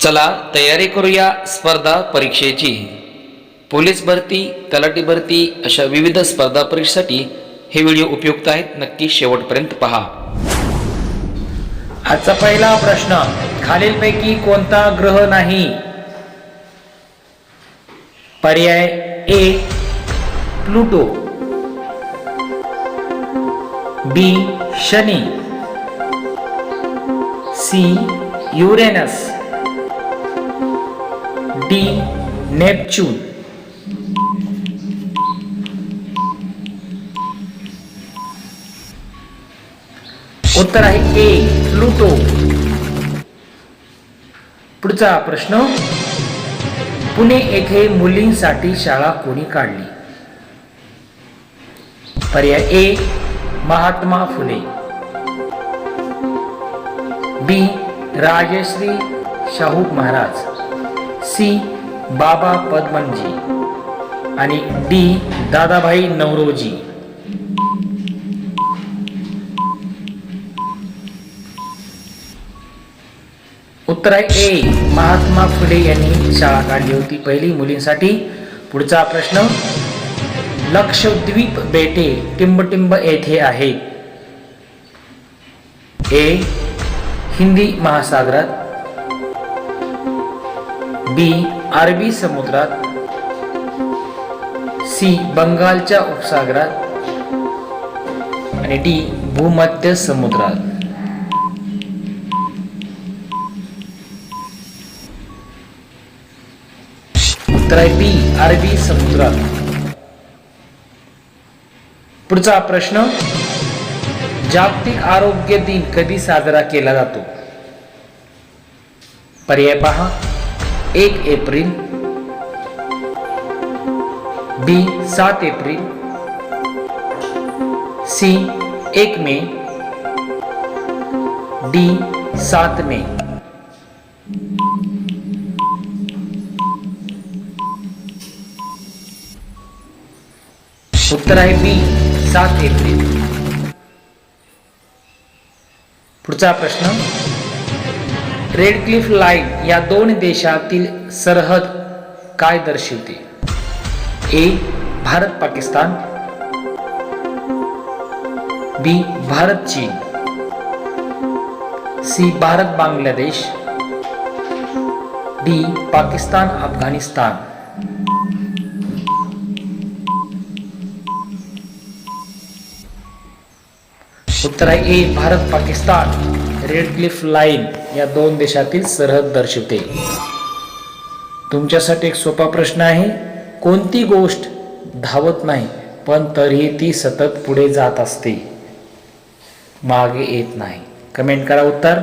चला तयारी करूया स्पर्धा परीक्षेची. पोलीस भरती तलाठी भरती अशा विविध स्पर्धा परीक्षेसाठी हे व्हिडिओ उपयुक्त आहेत. नक्की शेवटपर्यंत पहा. आजचा पहिला प्रश्न खालीलपैकी कोणता ग्रह नाही? पर्याय A Pluto. B Shani. C Uranus. D Neptune. उत्तर आहे ए प्लुटो. पुढचा प्रश्न. पुणे येथे मुलींसाठी शाळा कोणी काढली? पर्याय A Mahatma Phule. B Rajarshi Shahu Maharaj. C Baba Padmanji आणि डी दादाभाई नवरोजी. उत्तर आहे ए. महात्मा फुले यांनी शाळा काढली होती पहिली मुलींसाठी. पुढचा प्रश्न लक्षद्वीप बेटे टिंबटिंब येथे आहे. ए. हिंदी महासागरात. बी अरबी समुद्रात सी बंगालच्या उपसागरात आणि डी भूमध्य समुद्रात. उत्तर आहे बी अरबी समुद्रात. पुढचा प्रश्न जागतिक आरोग्य दिन कधी साजरा केला जातो? पर्याय पहा. एक एप्रिल. बी सात एप्रिल. सी एक मे. डी सात मे. उत्तर आहे बी सात एप्रिल. पुढचा प्रश्न. रेड क्लिफ लाईन या दोन देशातील सरहद काय दर्शवते? ए Bharat Pakistan. B Bharat Chin. C Bharat Bangladesh. D Pakistan Afghanistan. उत्तर आहे A Bharat Pakistan. Radcliffe line या दोन देशातील सरहद दर्शवते. तुमच्यासाठी एक सोपा प्रश्न आहे कोणती गोष्ट धावत नाही पण तरीही ती सतत पुढे जात असते? मागे येत नाही. कमेंट करा उत्तर.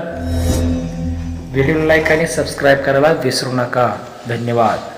व्हिडिओ लाईक आणि सबस्क्राईब करायला विसरू नका. धन्यवाद.